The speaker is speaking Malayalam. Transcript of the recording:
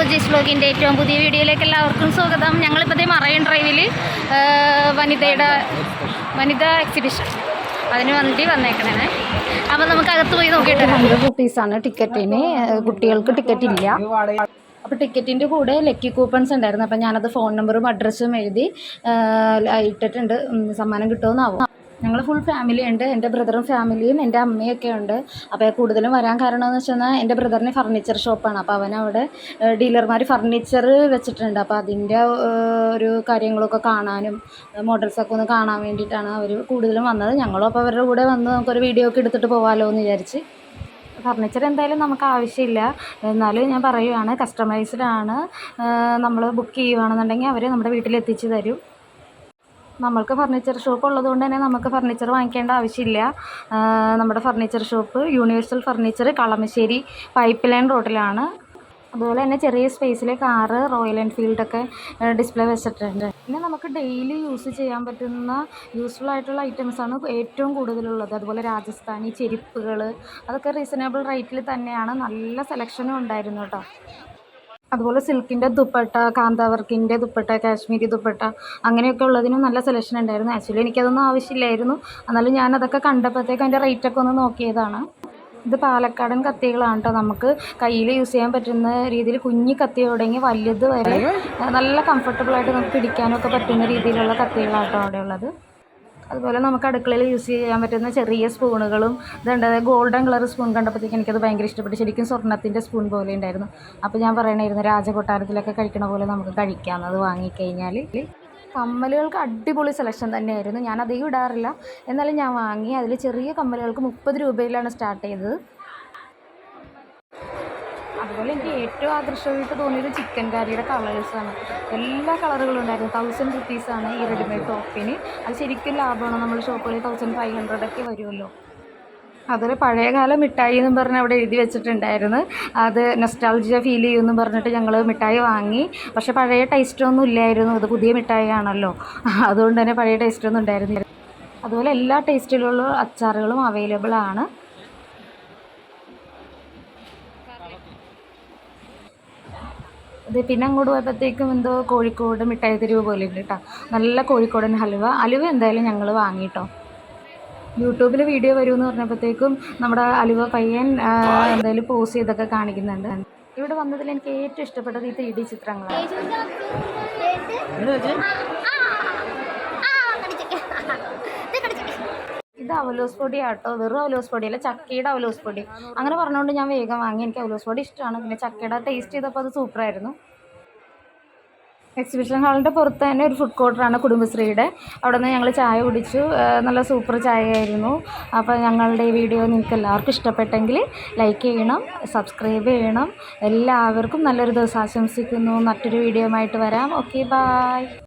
ജോജീസ് വ്ലോഗിന്റെ ഏറ്റവും പുതിയ വീഡിയോയിലേക്ക് എല്ലാവർക്കും സ്വാഗതം. ഞങ്ങളിപ്പോഴത്തെ മറൈൻ ഡ്രൈവിൽ വനിതയുടെ വനിത എക്സിബിഷൻ അതിന് വേണ്ടി വന്നേക്കണേ അപ്പം നമുക്ക് അകത്ത് പോയി നോക്കിയിട്ട്. ഹൺഡ്രഡ് റുപ്പീസാണ് ടിക്കറ്റിന്. കുട്ടികൾക്ക് ടിക്കറ്റ് ഇല്ല അപ്പോൾ ടിക്കറ്റിന്റെ കൂടെ ലക്കി കൂപ്പൺസ് ഉണ്ടായിരുന്നു. അപ്പം ഞാനത് ഫോൺ നമ്പറും അഡ്രസ്സും എഴുതി ഇട്ടിട്ടുണ്ട്. സമ്മാനം കിട്ടുമെന്നാവും ഞങ്ങൾ ഫുൾ ഫാമിലി ഉണ്ട്. എന്റെ ബ്രദറും ഫാമിലിയും എന്റെ അമ്മയൊക്കെ ഉണ്ട്. അപ്പോൾ കൂടുതലും വരാൻ കാരണം എന്ന് വെച്ചാൽ എന്റെ ബ്രദറിന് ഫർണിച്ചർ ഷോപ്പാണ് അപ്പോൾ അവൻ അവിടെ ഡീലർമാർ ഫർണിച്ചർ വെച്ചിട്ടുണ്ട്. അപ്പോൾ അതിന്റെ ഒരു കാര്യങ്ങളൊക്കെ കാണാനും മോഡൽസൊക്കെ ഒന്ന് കാണാൻ വേണ്ടിയിട്ടാണ് അവർ കൂടുതലും വന്നത്. ഞങ്ങളും അപ്പോൾ അവരുടെ കൂടെ വന്ന് നമുക്കൊരു വീഡിയോ ഒക്കെ എടുത്തിട്ട് പോകാമല്ലോ എന്ന് വിചാരിച്ച്. ഫർണിച്ചർ എന്തായാലും നമുക്ക് ആവശ്യമില്ല. എന്നാലും ഞാൻ പറയുവാണ് കസ്റ്റമൈസ്ഡ് ആണ്. നമ്മൾ ബുക്ക് ചെയ്യുവാണെന്നുണ്ടെങ്കിൽ അവർ നമ്മുടെ വീട്ടിൽ എത്തിച്ച് തരും. നമ്മൾക്ക് ഫർണിച്ചർ ഷോപ്പ് ഉള്ളതുകൊണ്ട് തന്നെ നമുക്ക് ഫർണിച്ചർ വാങ്ങിക്കേണ്ട ആവശ്യമില്ല. നമ്മുടെ furniture shop universal furniture Kalamassery pipe line റോഡിലാണ് അതുപോലെ തന്നെ ചെറിയ സ്പേസിലെ കാറ് റോയൽ എൻഫീൽഡൊക്കെ ഡിസ്പ്ലേ വെച്ചിട്ടുണ്ട്. പിന്നെ നമുക്ക് ഡെയിലി യൂസ് ചെയ്യാൻ പറ്റുന്ന യൂസ്ഫുൾ ആയിട്ടുള്ള ഐറ്റംസാണ് ഏറ്റവും കൂടുതലുള്ളത്. അതുപോലെ രാജസ്ഥാനി ചെരുപ്പുകൾ അതൊക്കെ റീസണബിൾ റേറ്റിൽ തന്നെയാണ്. നല്ല സെലക്ഷനും ഉണ്ടായിരുന്നു കേട്ടോ അതുപോലെ സിൽക്കിന്റെ ദുപ്പട്ട കാന്താവർക്കിന്റെ ദുപ്പട്ട കാശ്മീരി ദുപ്പട്ട അങ്ങനെയൊക്കെ ഉള്ളതിനും നല്ല സെലക്ഷൻ ഉണ്ടായിരുന്നു. ആക്ച്വലി എനിക്കതൊന്നും ആവശ്യമില്ലായിരുന്നു. എന്നാലും ഞാനതൊക്കെ കണ്ടപ്പോഴത്തേക്കും അതിന്റെ റേറ്റൊക്കെ ഒന്ന് നോക്കിയതാണ്. ഇത് പാലക്കാടൻ കത്തികളാണ് കേട്ടോ നമുക്ക് കയ്യിൽ യൂസ് ചെയ്യാൻ പറ്റുന്ന രീതിയിൽ കുഞ്ഞി കത്തി തുടങ്ങി വലുത് വരെ നല്ല കംഫർട്ടബിളായിട്ട് നമുക്ക് പിടിക്കാനൊക്കെ പറ്റുന്ന രീതിയിലുള്ള കത്തികളാണ് കേട്ടോ അവിടെ ഉള്ളത് അതുപോലെ നമുക്ക് അടുക്കളയിൽ യൂസ് ചെയ്യാൻ പറ്റുന്ന ചെറിയ സ്പൂണുകളും ഇതുണ്ട്. ഗോൾഡൻ കളർ സ്പൂൺ കണ്ടപ്പോഴത്തേക്ക് എനിക്കത് ഭയങ്കര ഇഷ്ടപ്പെട്ടു. ശരിക്കും സ്വർണത്തിന്റെ സ്പൂൺ പോലെ ഉണ്ടായിരുന്നു. അപ്പോൾ ഞാൻ പറയണമായിരുന്നു രാജകൊട്ടാരത്തിലൊക്കെ കഴിക്കണ പോലെ നമുക്ക് കഴിക്കാം. അത് വാങ്ങിക്കഴിഞ്ഞാൽ കമ്മലുകൾക്ക് അടിപൊളി സെലക്ഷൻ തന്നെയായിരുന്നു. ഞാൻ അധികം ഇടാറില്ല. എന്നാലും ഞാൻ വാങ്ങി. അതിൽ ചെറിയ കമ്മലുകൾക്ക് മുപ്പത് രൂപയിലാണ് സ്റ്റാർട്ട് ചെയ്തത്. അതുപോലെ എനിക്ക് ഏറ്റവും ആകർഷകമായിട്ട് തോന്നിയത് ചിക്കൻ കറിയുടെ കളേഴ്സാണ് എല്ലാ കളറുകളും ഉണ്ടായിരുന്നു. തൗസൻഡ് റുപ്പീസാണ് ഈ റെഡിമെയ്ഡ് ടോപ്പിന് അത് ശരിക്കും ലാഭമാണ്. നമ്മൾ ഷോപ്പുകളിൽ തൗസൻഡ് ഫൈവ് ഹൺഡ്രഡ് ഒക്കെ വരുമല്ലോ. അതൊരു പഴയകാല മിഠായി എന്നും പറഞ്ഞ് അവിടെ എഴുതി വെച്ചിട്ടുണ്ടായിരുന്നു. അത് നെസ്റ്റാൾജിയ ഫീൽ ചെയ്യുമെന്നും പറഞ്ഞിട്ട് ഞങ്ങൾ മിഠായി വാങ്ങി. പക്ഷേ പഴയ ടേസ്റ്റൊന്നും ഇല്ലായിരുന്നു. അത് പുതിയ മിഠായി ആണല്ലോ അതുകൊണ്ട് തന്നെ പഴയ ടേസ്റ്റൊന്നും ഉണ്ടായിരുന്നില്ല. അതുപോലെ എല്ലാ ടേസ്റ്റിലുള്ള അച്ചാറുകളും അവൈലബിൾ ആണ്. ഇത് പിന്നെ അങ്ങോട്ട് പോയപ്പോഴത്തേക്കും എന്തോ കോഴിക്കോട് മിഠായി തെരുവ് പോലെ ഉണ്ട് കേട്ടോ നല്ല കോഴിക്കോടൻ ഹലുവ. അലുവ എന്തായാലും ഞങ്ങൾ വാങ്ങിട്ടോ. യൂട്യൂബിൽ വീഡിയോ വരുമെന്ന് പറഞ്ഞപ്പോഴത്തേക്കും നമ്മുടെ അലുവ പയ്യൻ എന്തായാലും പോസ്റ്റ് ചെയ്തൊക്കെ കാണിക്കുന്നുണ്ട്. ഇവിടെ വന്നതിൽ എനിക്ക് ഏറ്റവും ഇഷ്ടപ്പെട്ടത് ഈ ത്രീ ഡി ചിത്രങ്ങളാണ്. ഇത് അവലോസ് പൊടി ആട്ടോ. വെറും അവലോസ് പൊടി അല്ല ചക്കയുടെ അവലോസ് പൊടി. അങ്ങനെ പറഞ്ഞുകൊണ്ട് ഞാൻ വേഗം വാങ്ങി. എനിക്ക് അവലോസ് പൊടി ഇഷ്ടമാണ്. പിന്നെ ചക്കയുടെ ടേസ്റ്റ് ചെയ്തപ്പോൾ അത് സൂപ്പറായിരുന്നു എക്സിബിഷൻ ഹാളിന്റെ പുറത്ത് തന്നെ ഒരു ഫുഡ് കോർട്ടറാണ് കുടുംബശ്രീയുടെ. അവിടെ നിന്ന് ഞങ്ങൾ ചായ കുടിച്ചു. നല്ല സൂപ്പർ ചായ ആയിരുന്നു അപ്പോൾ ഞങ്ങളുടെ ഈ വീഡിയോ നിങ്ങൾക്ക് എല്ലാവർക്കും ഇഷ്ടപ്പെട്ടെങ്കിൽ ലൈക്ക് ചെയ്യണം സബ്സ്ക്രൈബ് ചെയ്യണം. എല്ലാവർക്കും നല്ലൊരു ദിവസം ആശംസിക്കുന്നു. മറ്റൊരു വീഡിയോ ആയിട്ട് വരാം. Okay bye